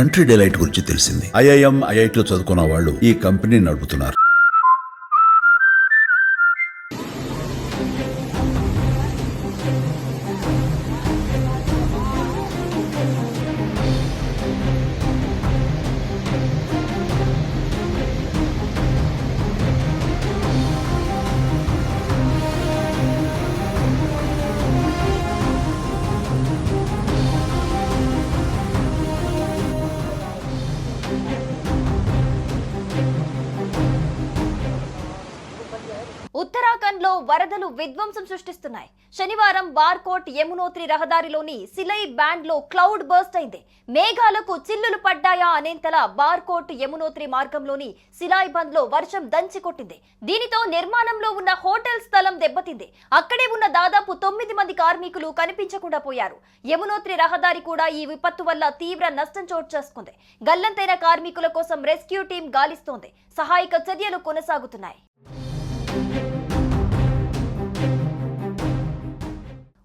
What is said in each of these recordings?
Country Delight గురించి తెలిసింది. IIM ఐఐటిలో చదువుకున్న వాళ్ళు ఈ కంపెనీ నడుపుతున్నారు. Thank you. ఉత్తరాఖండ్లో వరదలు విధ్వంసం సృష్టిస్తున్నాయి. శనివారం బార్కోట్ యమునోత్రి రహదారిలోని సిలై బ్యాండ్లో క్లౌడ్ బర్స్ట్ అయింది. మేఘాలకు చిల్లులు పడ్డాయా అనేంతలా బార్కోట్ యమునోత్రి మార్గంలోని సిలాయ్ బంద్లో వర్షం దంచి కొట్టింది. దీనితో నిర్మాణంలో ఉన్న హోటల్ స్థలం దెబ్బతింది. అక్కడే ఉన్న దాదాపు తొమ్మిది మంది కార్మికులు కనిపించకుండా పోయారు. యమునోత్రి రహదారి కూడా ఈ విపత్తు వల్ల తీవ్ర నష్టం చోటు చేసుకుంది. గల్లంతైన కార్మికుల కోసం రెస్క్యూ టీం గాలిస్తోంది. సహాయక చర్యలు కొనసాగుతున్నాయి.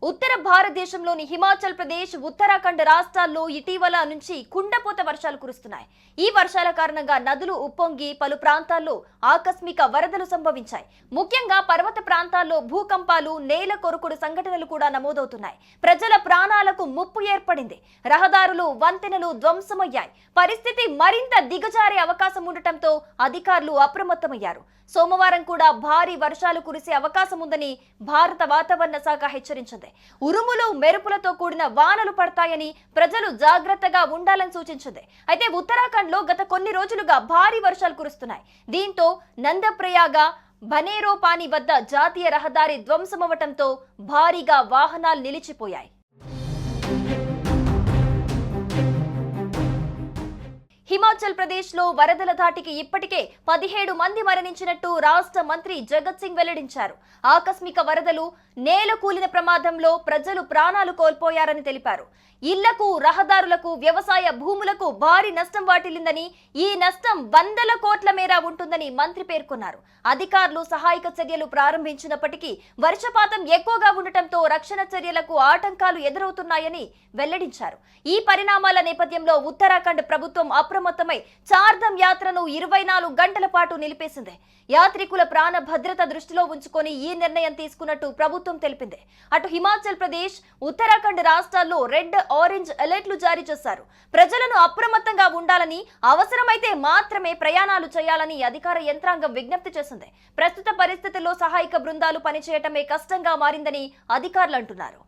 ఉత్తర భారతదేశంలోని హిమాచల్ ప్రదేశ్ ఉత్తరాఖండ్ రాష్ట్రాల్లో ఇటీవల నుంచి కుండపోత వర్షాలు కురుస్తున్నాయి. ఈ వర్షాల కారణంగా నదులు ఉప్పొంగి పలు ప్రాంతాల్లో ఆకస్మిక వరదలు సంభవించాయి. ముఖ్యంగా పర్వత ప్రాంతాల్లో భూకంపాలు నేల కొరుకుడు సంఘటనలు కూడా నమోదవుతున్నాయి. ప్రజల ప్రాణాలకు ముప్పు ఏర్పడింది. రహదారులు వంతెనలు ధ్వంసమయ్యాయి. పరిస్థితి మరింత దిగజారే అవకాశం ఉండటంతో అధికారులు అప్రమత్తమయ్యారు. సోమవారం కూడా భారీ వర్షాలు కురిసే అవకాశం ఉందని భారత వాతావరణ శాఖ హెచ్చరించింది. ఉరుములు మెరుపులతో కూడిన వానలు పడతాయని ప్రజలు జాగ్రత్తగా ఉండాలని సూచించింది. అయితే ఉత్తరాఖండ్లో గత కొన్ని రోజులుగా భారీ వర్షాలు కురుస్తున్నాయి. దీంతో నందప్రయాగ బనేరోపాని వద్ద జాతీయ రహదారి ధ్వంసమవటంతో భారీగా వాహనాలు నిలిచిపోయాయి. హిమాచల్ ప్రదేశ్లో వరదల ధాటికి ఇప్పటికే పదిహేడు మంది మరణించినట్టు రాష్ట్ర మంత్రి జగత్ సింగ్ వెల్లడించారు. ఆకస్మిక వరదలు నేల కూలిన ప్రమాదంలో ప్రజలు ప్రాణాలు కోల్పోయారని తెలిపారు. ఇళ్ళకు రహదారులకు వ్యవసాయ భూములకు భారీ నష్టం వాటిల్లిందని ఈ నష్టం వందల కోట్ల మేర ఉంటుందని మంత్రి పేర్కొన్నారు. అధికారులు సహాయక చర్యలు ప్రారంభించినప్పటికీ వర్షపాతం ఎక్కువగా ఉండటంతో రక్షణ చర్యలకు ఆటంకాలు ఎదురవుతున్నాయని వెల్లడించారు. ఈ పరిణామాల నేపథ్యంలో ఉత్తరాఖండ్ ప్రభుత్వం అప్రమత్తమై చార్ధం యాత్రను ఇరవై నాలుగు గంటల పాటు నిలిపేసింది. యాత్రికుల ప్రాణ భద్రత దృష్టిలో ఉంచుకొని ఈ నిర్ణయం తీసుకున్నట్టు ప్రభుత్వం తెలిపింది. అటు హిమాచల్ ప్రదేశ్ ఉత్తరాఖండ్ రాష్ట్రాల్లో రెడ్ ఆరెంజ్ అలర్ట్లు జారీ చేశారు. ప్రజలను అప్రమత్తంగా ఉండాలని అవసరమైతే మాత్రమే ప్రయాణాలు చేయాలని అధికార యంత్రాంగం విజ్ఞప్తి చేసింది. ప్రస్తుత పరిస్థితుల్లో సహాయక బృందాలు పనిచేయటమే కష్టంగా మారిందని అధికారులు అంటున్నారు.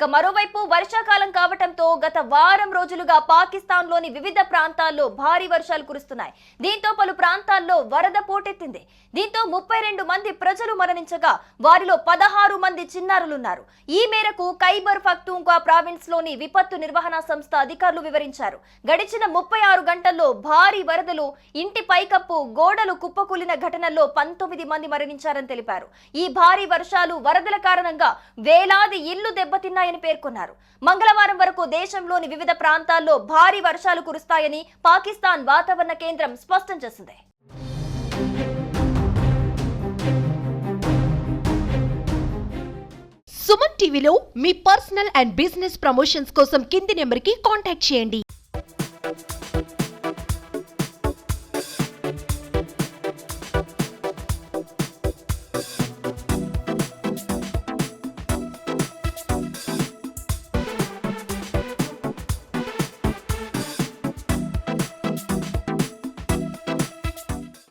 ఇక మరోవైపు వర్షాకాలం కావటంతో గత వారం రోజులుగా పాకిస్తాన్లోని వివిధ ప్రాంతాల్లో భారీ వర్షాలు కురుస్తున్నాయి. దీంతో పలు ప్రాంతాల్లో వరద పోటెత్తింది. దీంతో ముప్పై రెండు మంది ప్రజలు మరణించగా వారిలో పదహారు మంది చిన్నారులున్నారు. ఈ మేరకు ఖైబర్ పఖ్తూన్ఖ్వా ప్రావిన్స్లోని విపత్తు నిర్వహణ సంస్థ అధికారులు వివరించారు. గడిచిన ముప్పై ఆరు గంటల్లో భారీ వరదలు ఇంటి పైకప్పు గోడలు కుప్పకూలిన ఘటనల్లో పంతొమ్మిది మంది మరణించారని తెలిపారు. ఈ భారీ వర్షాలు వరదల కారణంగా వేలాది ఇళ్ళు ఉన్నాయని పేర్కొన్నారు. మంగళవారం వరకు దేశంలోని వివిధ ప్రాంతాల్లో భారీ వర్షాలు కురుస్తాయని పాకిస్తాన్ వాతావరణ కేంద్రం స్పష్టం చేసింది. సుమన్ టీవీలో మీ పర్సనల్ అండ్ బిజినెస్ ప్రమోషన్స్ కోసం కింది నెంబర్కి కాంటాక్ట్ చేయండి.